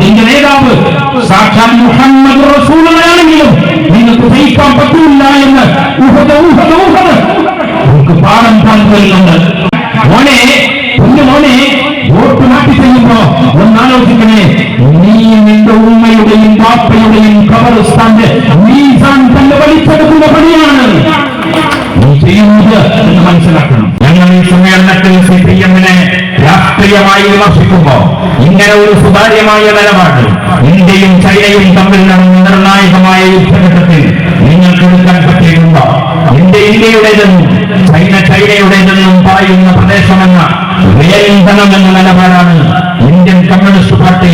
അതിന്റെ നേതാവ് സാക്ഷാത് മുഹമ്മദ് റസൂലാണെങ്കിലും നിങ്ങൾക്ക് സഹിക്കാൻ പറ്റില്ല എന്ന് നമുക്ക് പാഠം പങ്കുവരുന്നുണ്ട് മോനെ എന്റെ മോനെ വോട്ട് മാറ്റി ചെയ്യുമ്പോ ഒന്നാലോചിക്കണേ. നീ നിന്റെ ഉമ്മയുടെയും ബാപ്പയുടെയും ഖബർസ്ഥാന്റെ നീസാൻ തന്നെ വലിച്ചെടുക്കുന്ന പണിയാണ്. നീ ചെയ്യുന്നത് എന്ന് മനസ്സിലാക്കണം. ഞങ്ങൾ ഈ സമ്മേളനത്തിൽ സി പി എമ്മിനെ രാഷ്ട്രീയമായി വിമർശിക്കുമ്പോ ഇങ്ങനെ ഒരു സുതാര്യമായ നിലപാട് ഇന്ത്യയും ചൈനയും തമ്മിൽ നടന്ന നിർണായകമായ യുദ്ധഘട്ടത്തിൽ നിങ്ങൾക്ക് എടുക്കാൻ പറ്റിയിട്ടുണ്ടോ? ഇന്ത്യ ഇന്ത്യയുടേതെന്നും ചൈന ചൈനയുടേതെന്നും പറയുന്ന പ്രദേശമെന്ന വേന്തനം എന്ന നിലപാടാണ് ഇന്ത്യൻ കമ്മ്യൂണിസ്റ്റ് പാർട്ടി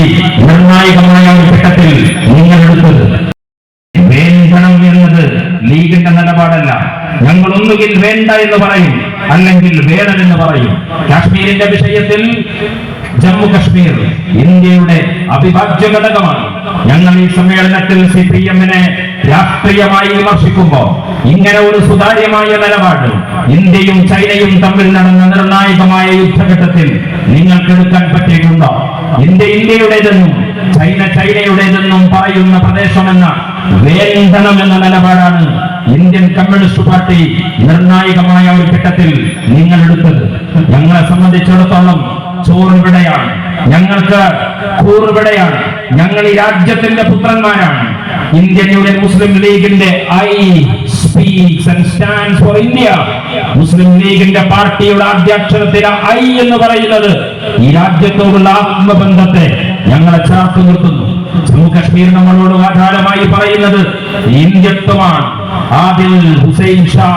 നിർണായകമായ ഒരു ഘട്ടത്തിൽ എന്നത് ലീഗിന്റെ നിലപാടല്ല. ഞങ്ങൾ ഒന്നുകിൽ വേണ്ട എന്ന് പറയും അല്ലെങ്കിൽ എന്ന് പറയും. കാശ്മീരിന്റെ വിഷയത്തിൽ ജമ്മു കാശ്മീർ ഇന്ത്യയുടെ അവിഭാജ്യ ഘടകമാണ്. ഞങ്ങൾ ഈ സമ്മേളനത്തിൽ സി പി എമ്മിനെ രാഷ്ട്രീയമായി വിമർശിക്കുമ്പോൾ ഇങ്ങനെ ഒരു സുതാര്യമായ നിലപാട് ഇന്ത്യയും ചൈനയും തമ്മിൽ നടന്ന നിർണായകമായ യുദ്ധഘട്ടത്തിൽ നിങ്ങൾക്ക് എടുക്കാൻ പറ്റിയിട്ടുണ്ടോ? ഇന്ത്യ ഇന്ത്യയുടേതെന്നും ചൈന ചൈനയുടേതെന്നും പറയുന്ന പ്രദേശമെന്ന വേന്ധനം എന്ന നിലപാടാണ് ഇന്ത്യൻ കമ്മ്യൂണിസ്റ്റ് പാർട്ടി നിർണായകമായ ഒരു ഘട്ടത്തിൽ നിങ്ങൾ എടുത്തത്. ഞങ്ങളെ സംബന്ധിച്ചിടത്തോളം ചോറ് വിടയാണ്. ഞങ്ങൾക്ക് കൂറുവിടെയാണ് ഞങ്ങൾ ഈ രാജ്യത്തിന്റെ പുത്രന്മാരാണ്. ഇന്ത്യൻ യൂണിയൻ മുസ്ലിം ലീഗിന്റെ I speaks and stands for India. Muslim ലീഗിന്റെ പാർട്ടിയുടെ ആദ്യാക്ഷരത്തിലെ ഐ എന്ന് പറയുന്നത് ഈ രാജ്യത്തോടുള്ള ആത്മബന്ധത്തെ ഞങ്ങളെ ചേർത്ത് നിർത്തുന്നു. ജമ്മു കശ്മീർ നമ്മളോട് ആധാരമായി പറയുന്നത് ഇന്ത്യത്വമാണ്. ആദിൽ ഹുസൈൻ ഷാ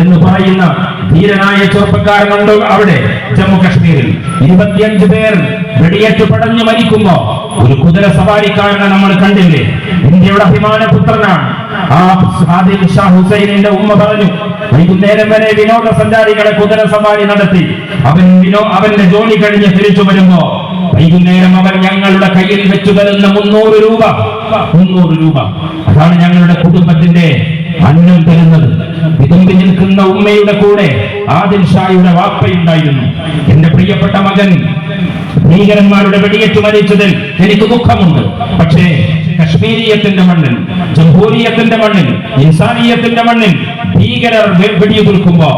എന്ന് പറയുന്ന ധീരനായ ചെറുപ്പക്കാരനുണ്ട് അവിടെ? ജമ്മു കശ്മീരിൽ ഇരുപത്തിയഞ്ച് പേർ വെടിയേറ്റ് പടഞ്ഞു മരിക്കുമ്പോ ഒരു കുതിര സവാരിക്കാരനെ നമ്മൾ കണ്ടില്ലേ? ഇന്ത്യയുടെ അഭിമാനപുത്രനാണ് ആ ആദിൽ ഷാ ഹുസൈനിന്റെ ഉമ്മ പറഞ്ഞു വൈകുന്നേരം വരെ വിനോദസഞ്ചാരികളെ കുതിര സവാരി നടത്തി. അവൻ വിനോ അവന്റെ ജോലി കഴിഞ്ഞ് തിരിച്ചു വരുമ്പോ വൈകുന്നേരം അവൻ ഞങ്ങളുടെ കയ്യിൽ വെച്ചു തരുന്ന മുന്നൂറ് രൂപ മുന്നൂറ് രൂപ. അതാണ് ഞങ്ങളുടെ കുടുംബത്തിന്റെ അന്നം തരുന്നത്. വിതുമ്പി നിൽക്കുന്ന ഉമ്മയുടെ കൂടെ ആദിൽ ഷായുടെ വാപ്പയുണ്ടായിരുന്നു. എന്റെ പ്രിയപ്പെട്ട മകൻ ഭീകരന്മാരുടെ വെടിയേറ്റ് മരിച്ചതിൽ എനിക്ക് ദുഃഖമുണ്ട്. പക്ഷേ കശ്മീരിയത്തിന്റെ മണ്ണിൽ ജംഹൂരിയത്തിന്റെ മണ്ണിൽ ഇൻസാനിയത്തിന്റെ മണ്ണിൽ ഭീകരർ വെടിയുതിർക്കുമ്പോ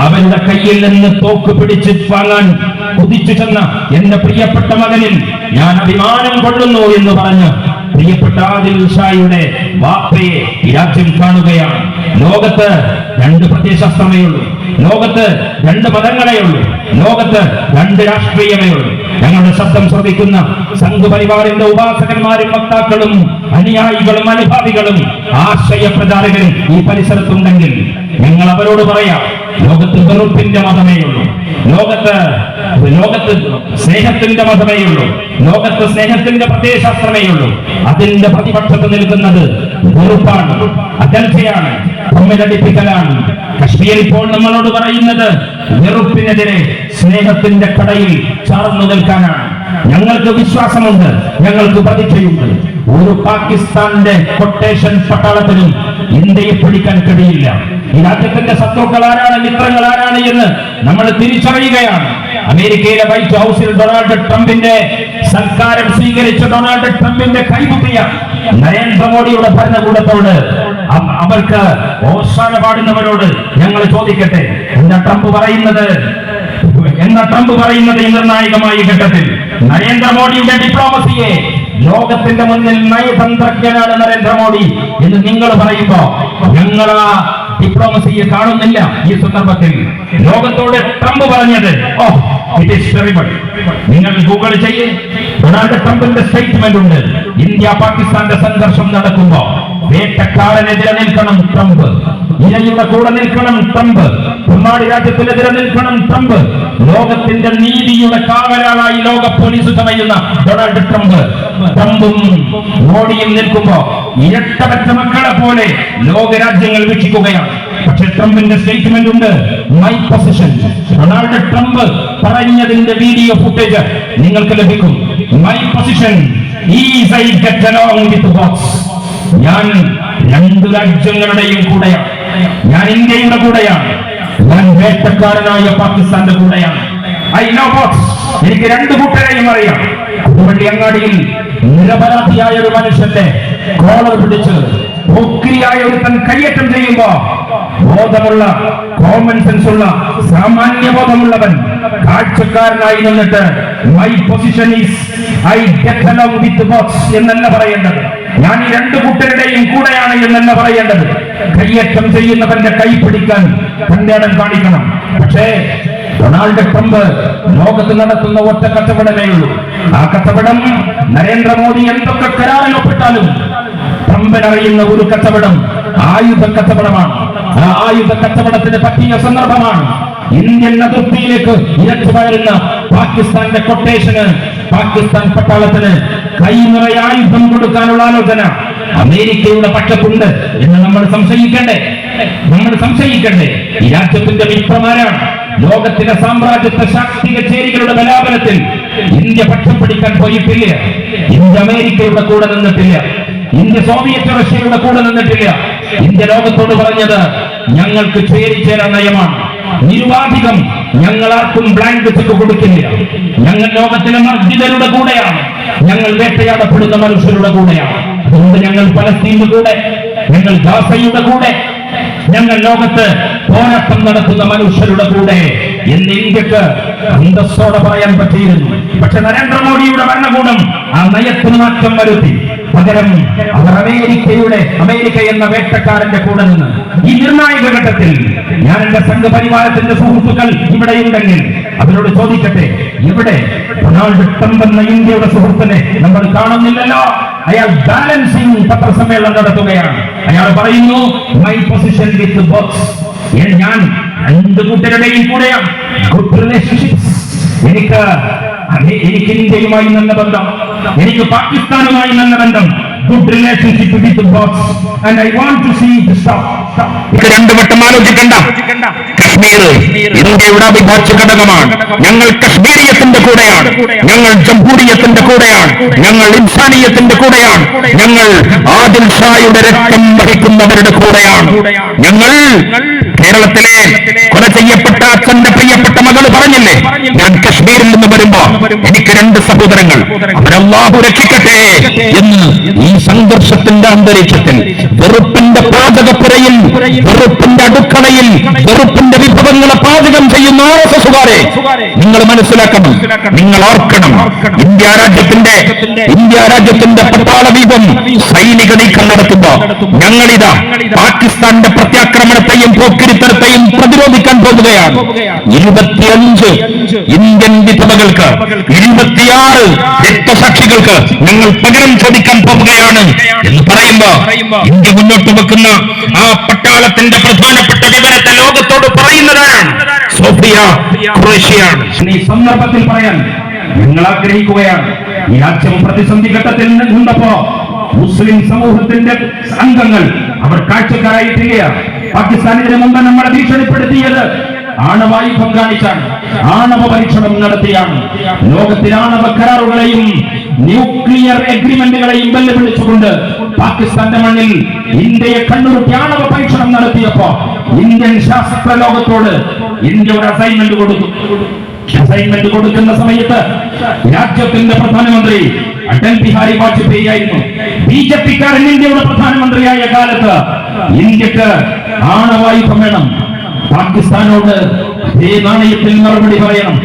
അവന്റെ കയ്യിൽ നിന്ന് തോക്ക് പിടിച്ച് വാങ്ങാൻ കുതിച്ചു ചെന്ന എന്റെ പ്രിയപ്പെട്ട മകനിൽ ഞാൻ അഭിമാനം കൊള്ളുന്നു എന്ന് പറഞ്ഞ് പ്രിയപ്പെട്ട ആദിൽ ഷായുടെ വാപ്പയെ രാജ്യം കാണുകയാണ്. ലോകത്ത് രണ്ട് പ്രത്യയശാസ്ത്രമേ ഉള്ളൂ. ലോകത്ത് രണ്ട് മതങ്ങളേ ഉള്ളൂ. ലോകത്ത് രണ്ട് രാഷ്ട്രീയമേ ഉള്ളൂ. ഞങ്ങളുടെ ശബ്ദം ശ്രദ്ധിക്കുന്ന സംഘപരിവാറിന്റെ ഉപാസകന്മാരും വക്താക്കളും അനുയായികളും അനുഭാവികളും ആശയ പ്രചാരകരും ഈ പരിസരത്തുണ്ടെങ്കിൽ ഞങ്ങൾ അവരോട് പറയാം ലോകത്ത് വെറുപ്പിന്റെ മതമേ ഉള്ളൂ. ലോകത്ത് ലോകത്ത് സ്നേഹത്തിന്റെ മതമേ ഉള്ളൂ. ലോകത്ത് സ്നേഹത്തിന്റെ പ്രത്യയശാസ്ത്രമേ ഉള്ളൂ. അതിന്റെ പ്രതിപക്ഷത്ത് നിൽക്കുന്നത് വെറുപ്പാണ് അകൽച്ചയാണ് തമ്മിലടിപ്പിക്കലാണ് കശ്മീർ ഇപ്പോൾ നമ്മളോട് പറയുന്നത് വെറുപ്പിനെതിരെ സ്നേഹത്തിന്റെ കടയിൽ ചാർന്നു നിൽക്കാനാണ്. ഞങ്ങൾക്ക് വിശ്വാസമുണ്ട് ഞങ്ങൾക്ക് പ്രതീക്ഷയുണ്ട്. ഒരു പാകിസ്ഥാന്റെ കൊട്ടേഷൻ പട്ടാളത്തിനും ഇന്ത്യയെ പിടിക്കാൻ കഴിയില്ല. ഈ രാജ്യത്തിന്റെ ശത്രുക്കൾ ആരാണ് മിത്രങ്ങൾ ആരാണ് എന്ന് നമ്മൾ തിരിച്ചറിയുകയാണ്. അമേരിക്കയിലെ വൈറ്റ് ഹൗസിൽ ഡൊണാൾഡ് ട്രംപിന്റെ സർക്കാരം സ്വീകരിച്ച ഡൊണാൾഡ് ട്രംപിന്റെ കൈകുട്ടിയ നരേന്ദ്രമോദിയുടെ ഭരണകൂടത്തോട് അവ- അവർക്ക് ഓശാന പാടുന്നവരോട് ഞങ്ങൾ ചോദിക്കട്ടെ. എന്താ ട്രംപ് പറയുന്നത്? എന്ന ട്രംപ് പറയുന്നത് ഈ നിർണായകമായ ഘട്ടത്തിൽ? നരേന്ദ്രമോദിയുടെ ഡിപ്ലോമസിയെ ലോകത്തിന്റെ മുന്നിൽ നയതന്ത്രജ്ഞനാണ് നരേന്ദ്രമോദി എന്ന് നിങ്ങൾ പറയുമ്പോ ഞങ്ങൾ ആ ഡിപ്ലോമസിയെ കാണുന്നില്ല ഈ സന്ദർഭത്തിൽ. ലോകത്തോട് ട്രംപ് പറഞ്ഞത് ഓ ഇറ്റ് ഈസ് ടെറിബിൾ നിങ്ങൾ ഗൂഗിൾ ചെയ്യേ. ഡൊണാൾഡ് ട്രംപിന്റെ സ്റ്റേറ്റ്മെന്റ് ഉണ്ട്. ഇന്ത്യ പാകിസ്ഥാന്റെ സംഘർഷം നടക്കുമ്പോ വേട്ടക്കാരനെതിരെ നിൽക്കണം ട്രംപ്. ഇരയുടെ കൂടെ നിൽക്കണം ട്രംപ്. ഉമ്മാടി രാജ്യത്തിനെതിരെ നിൽക്കണം ട്രംപ്. ലോകത്തിന്റെ നീതിയുടെ കാവലാളായി ലോക പോലീസ് ചമയുന്ന ഡൊണാൾഡ് ട്രംപ്. ട്രംപും മോഡിയും നിൽക്കുമ്പോ ഇരട്ടപറ്റ മക്കളെ പോലെ ലോകരാജ്യങ്ങൾ വീക്ഷിക്കുകയാണ്. പക്ഷെ ട്രംപിന്റെ സ്റ്റേറ്റ്മെന്റ് ഉണ്ട്. മൈ പൊസിഷൻ ഡൊണാൾഡ് ട്രംപ് പറഞ്ഞതിന്റെ വീഡിയോ ഫുട്ടേജ് നിങ്ങൾക്ക് ലഭിക്കും. My position I get along with ഞാൻ രണ്ട് രാജ്യങ്ങളുടെയും കൂടെയാണ്. ഞാൻ ഇന്ത്യയുടെ കൂടെയാണ്. ഞാൻ വേട്ടക്കാരനായ പാകിസ്ഥാന്റെ കൂടെയാണ്. ഐ നോ ബോക്സ് എനിക്ക് രണ്ട് കൂട്ടരെയും അറിയാം. അതുവഴി അങ്ങാടിയിൽ നിരപരാധിയായ ഒരു മനുഷ്യന്റെ കോളർ പിടിച്ച് ഒക്കെയായ ഒരു തൻ കയ്യേറ്റം ചെയ്യുമ്പോ ബോധമുള്ള കോമൺ സെൻസ് ഉള്ള സാമാന്യ ബോധമുള്ളവൻ കാഴ്ചക്കാരനായി നിന്നിട്ട് my position is I get along with box എന്നല്ല പറയേണ്ടത്. ഞാൻ ഈ രണ്ട് കുട്ടികളുടെയും കൂടെയാണ് എന്നല്ല പറയേണ്ടത്. കയ്യേറ്റം ചെയ്യുന്നവന്റെ കൈ പിടിക്കാൻ ഇടം കാണിക്കണം. പക്ഷേ ഡൊണാൾഡ് ട്രംപ് ലോകത്ത് നടത്തുന്ന ഒറ്റ കച്ചവടമേ ഉള്ളൂ. ആ കച്ചവടം നരേന്ദ്രമോദി എന്തൊക്കെ കരാറിൽ ഒപ്പിട്ടാലും ട്രംപിനറിയുന്ന ഒരു കച്ചവടം ആയുധ കച്ചവടമാണ്. ആ ആയുധ കച്ചവടത്തിന് പറ്റിയ സന്ദർഭമാണ്. ഇന്ത്യൻ അതിർത്തിയിലേക്ക് ഇരച്ചു വരുന്ന പാകിസ്ഥാന്റെ കൊട്ടേഷന് പാകിസ്ഥാൻ പട്ടാളത്തിന് കൈ ആയുധം കൊടുക്കാനുള്ള ആലോചന. അമേരിക്കയുടെ പക്ഷത്തുണ്ട് എന്ന് നമ്മൾ സംശയിക്കണ്ടേ? നമ്മൾ സംശയിക്കണ്ടേ? ഈ രാജ്യത്തിന്റെ മിത്രമാരാണ് ലോകത്തിലെ സാമ്രാജ്യത്വ ശാക്തിക ചേരികളുടെ ബലാപനത്തിൽ ഇന്ത്യ പക്ഷം പിടിക്കാൻ പോയിട്ടില്ല. ഇന്ത്യ അമേരിക്കയുടെ കൂടെ നിന്നിട്ടില്ല. ഇന്ത്യ സോവിയറ്റ് റഷ്യയുടെ കൂടെ നിന്നിട്ടില്ല. ഇന്ത്യ ലോകത്തോട് പറഞ്ഞത് ഞങ്ങൾക്ക് ചേരിച്ചേരാൻ നയമാണ്. നിരുപാധികം ഞങ്ങൾ ആർക്കും ബ്ലാങ്ക് ചെക്ക് കൊടുക്കില്ല. ഞങ്ങൾ ലോകത്തിലെ മർജിതരുടെ കൂടെയാണ്. ഞങ്ങൾ വേട്ടയാടപ്പെടുന്ന മനുഷ്യരുടെ കൂടെയാണ്. അതുകൊണ്ട് ഞങ്ങൾ പലസ്തീന്റെ കൂടെ ഞങ്ങൾ ഗാസയുടെ കൂടെ ഞങ്ങൾ ലോകത്ത് പോരാട്ടം നടത്തുന്ന മനുഷ്യരുടെ കൂടെ എന്ന് ഇന്ത്യയ്ക്ക് അന്തസ്സോടെ പറയാൻ പറ്റിയിരുന്നു. പക്ഷെ നരേന്ദ്രമോദിയുടെ ഭരണകൂടം ആ നയത്തിന് മാറ്റം വരുത്തി. പകരം അവർ അമേരിക്കയുടെ അമേരിക്ക എന്ന വേട്ടക്കാരന്റെ കൂടെ നിന്ന്. ഈ നിർണായക ഘട്ടത്തിൽ ഞാൻ എന്റെ സംഘപരിവാരത്തിന്റെ സുഹൃത്തുക്കൾ ഇവിടെ ഉണ്ടെങ്കിൽ അവരോട് ചോദിക്കട്ടെ ഇവിടെ ഡൊണാൾഡ് ട്രംപ് എന്ന ഇന്ത്യയുടെ സുഹൃത്തിനെ നമ്മൾ കാണുന്നില്ലല്ലോ? അയാൾ ബാലൻസിംഗ് പത്രസമ്മേളനം നടത്തുകയാണ്. അയാൾ പറയുന്നു മൈ പൊസിഷൻ വിത്ത് ബോക്സ് ഞാൻ രണ്ട് കൂട്ടരുടെയും കൂടെയാണ് എനിക്ക് എനിക്ക് ഇന്ത്യയുമായി നല്ല ബന്ധം. എനിക്ക് പാകിസ്ഥാനുമായി നല്ല ബന്ധം. The സ്റ്റോപ്പ് ഇത് രണ്ടു വട്ടം ആലോചിക്കണ്ട. കശ്മീർ ഇന്ത്യയുടെ അവിഭാജ്യ ഘടകമാണ്. ഞങ്ങൾ കശ്മീരിയത്തിന്റെ കൂടെയാണ്. ഞങ്ങൾ ജംഹൂരിയത്തിന്റെ കൂടെയാണ്. ഞങ്ങൾ ഇൻസാനിയത്തിന്റെ കൂടെയാണ്. ഞങ്ങൾ ആദിൽ ഷായുടെ രക്തം വഹിക്കുന്നവരുടെ കൂടെയാണ്. ഞങ്ങൾ കേരളത്തിലെ കൊല ചെയ്യപ്പെട്ട അച്ഛന്റെ പ്രിയപ്പെട്ട പറഞ്ഞില്ലേ? ഞാൻ കശ്മീരിൽ നിന്ന് വരുമ്പോ എനിക്ക് രണ്ട് സഹോദരങ്ങൾ. അവരല്ലാഹു രക്ഷിക്കട്ടെ എന്ന് ഈ സംഘർഷത്തിന്റെ അന്തരീക്ഷത്തിൽ വെറുപ്പിന്റെ പാചകപ്പുരയിൽ വെറുപ്പിന്റെ അടുക്കളയിൽ വെറുപ്പിന്റെ വിഭവങ്ങളെ പാചകം ചെയ്യുന്ന ആർ നിങ്ങൾ മനസ്സിലാക്കണം നിങ്ങൾ ഓർക്കണം. ഇന്ത്യ രാജ്യത്തിന്റെ ഇന്ത്യ രാജ്യത്തിന്റെ പട്ടാള ദീപം സൈനിക നീക്കം നടത്തുമ്പോ ഞങ്ങളിതാ പാകിസ്ഥാന്റെ പ്രത്യാക്രമണത്തെയും പോക്കിരിത്തരത്തെയും പ്രതിരോധിക്കാൻ പോകുകയാണ്. ഇരുപത്തിയഞ്ച് ഇന്ത്യൻ വിധവകൾക്ക് ഇരുപത്തിയാറ് രക്തസാക്ഷികൾക്ക് ഞങ്ങൾ പകരം ചോദിക്കാൻ പോവുകയാണ് എന്ന് പറയുമ്പോ ഇന്ത്യ മുന്നോട്ട് വെക്കുന്ന ആ പട്ടാളത്തിന്റെ പ്രധാനപ്പെട്ട വിവരത്തെ ലോകത്തോട് പറയുന്നതാണ് സോഫിയ ഖുറേഷിയാണ്. ഈ സന്ദർഭത്തിൽ പറയാൻ ഞങ്ങൾ ആഗ്രഹിക്കുകയാണ് ഈ രാജ്യം പ്രതിസന്ധി ഘട്ടത്തിൽ നിന്നപ്പോ മുസ്ലിം സമൂഹത്തിന്റെ അംഗങ്ങൾ അവർ കാഴ്ചക്കാരായിട്ടില്ല പാകിസ്ഥാൻ ഇതിനു മുമ്പ് നമ്മളെ ഭീഷണിപ്പെടുത്തിയത് ആണവായുധം കാണിച്ചാണ് ആണവ പരീക്ഷണം നടത്തിയാണ്. ലോകത്തിൽ ആണവ കരാറുകളെയും ന്യൂക്ലിയർ എഗ്രിമെന്റുകളെയും വെല്ലുവിളിച്ചുകൊണ്ട് പാകിസ്ഥാന്റെ മണ്ണിൽ ഇന്ത്യയെ കണ്ണുറുക്കി ആണവ പരീക്ഷണം നടത്തിയപ്പോ ഇന്ത്യൻ ശാസ്ത്ര ലോകത്തോട് ഇന്ത്യ ഒരു അസൈൻമെന്റ് കൊടുത്തു. അസൈൻമെന്റ് കൊടുക്കുന്ന സമയത്ത് രാജ്യത്തിന്റെ പ്രധാനമന്ത്രി അടൽ ബിഹാരി വാജ്പേയി ആയിരുന്നു. ബി ജെ പിക്കാരൻ ഇന്ത്യയുടെ പ്രധാനമന്ത്രിയായ കാലത്ത് ഇന്ത്യയ്ക്ക് ആണവായുധം വേണം. പാകിസ്ഥാനോട് ഈ നാണയത്തിൽ മറുപടി പറയണം.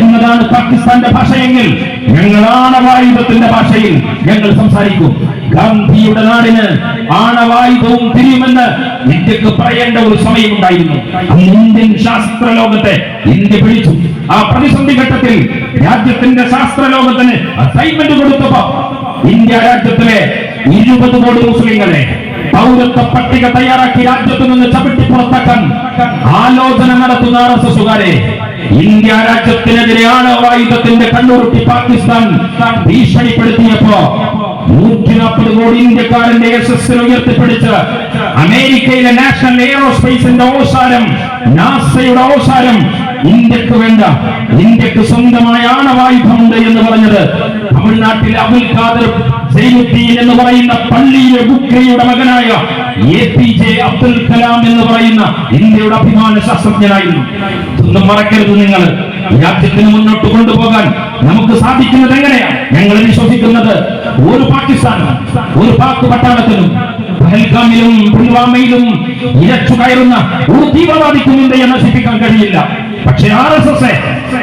എന്നതാണ് പാകിസ്ഥാന്റെ ഭാഷയെങ്കിൽ ഞങ്ങൾ ആണവായുധത്തിന്റെ ഭാഷയിൽ ഞങ്ങൾ സംസാരിക്കും. ഗാന്ധിയുടെ നാടിന് ആണവായുധവും തിരിയുമെന്ന് ഇന്ത്യയ്ക്ക് പറയേണ്ട ഒരു സമയമുണ്ടായിരുന്നു. ഉണ്ടായിരുന്നു ഇന്ത്യൻ ശാസ്ത്ര ലോകത്തെ ഇന്ത്യ പിടിച്ചു. ആ പ്രതിസന്ധി ഘട്ടത്തിൽ രാജ്യത്തിന്റെ ശാസ്ത്ര ലോകത്തിന് അസൈൻമെന്റ് കൊടുത്തപ്പോ ഇന്ത്യ രാജ്യത്തിലെ ഇരുപത് കോടി മുസ്ലിങ്ങളെ പൗരത്വ പട്ടിക തയ്യാറാക്കി രാജ്യത്ത് നിന്ന് ചവിട്ടി പുറത്താക്കാൻ ആലോചന നടത്തുന്ന ആർ എസ് എസുകാരെ ഇന്ത്യ രാജ്യത്തിനെതിരെ ആണവായുധത്തിന്റെ കണ്ണുരുട്ടി പാകിസ്ഥാൻ ഭീഷണിപ്പെടുത്തിയപ്പോ നൂറ്റി നാൽപ്പത് കോടി ഇന്ത്യക്കാരന്റെ യശസ്സിൽ ഉയർത്തിപ്പിടിച്ച് അമേരിക്കയിലെ നാഷണൽ എയറോസ്പേസിന്റെ ഓശാരം നാസയുടെ ഓശാരം ഇന്ത്യയ്ക്ക് വേണ്ട ഇന്ത്യയ്ക്ക് സ്വന്തമായ ആണവായുധമുണ്ട് എന്ന് പറഞ്ഞത് തമിഴ്നാട്ടിലെ അബുൽ ഖാദർ എന്ന് പറയുന്ന പള്ളിയിലെ ബുക്കയുടെ മകനായ A P J Abdul Kalam എന്ന് പറയുന്ന ഇന്ത്യയുടെ അഭിമാന ശാസ്ത്രജ്ഞനായിരുന്നു. ഒന്നും മറക്കരുത് നിങ്ങൾ. രാജ്യത്തിന് മുന്നോട്ട് കൊണ്ടുപോകാൻ നമുക്ക് സാധിക്കുന്നത് എങ്ങനെയാണ്? ഞങ്ങൾ വിശ്വസിക്കുന്നത് ഒരു പാകിസ്ഥാനും ഒരു പാക് പട്ടാളത്തിനും പഹൽഗാമിലും പുൽവാമയിലും ഇരച്ചു കയറുന്ന ഒരു തീവ്രവാദിക്കും ഇന്ത്യയെ നശിപ്പിക്കാൻ കഴിയില്ല. പക്ഷെ ആർ എസ് എസ്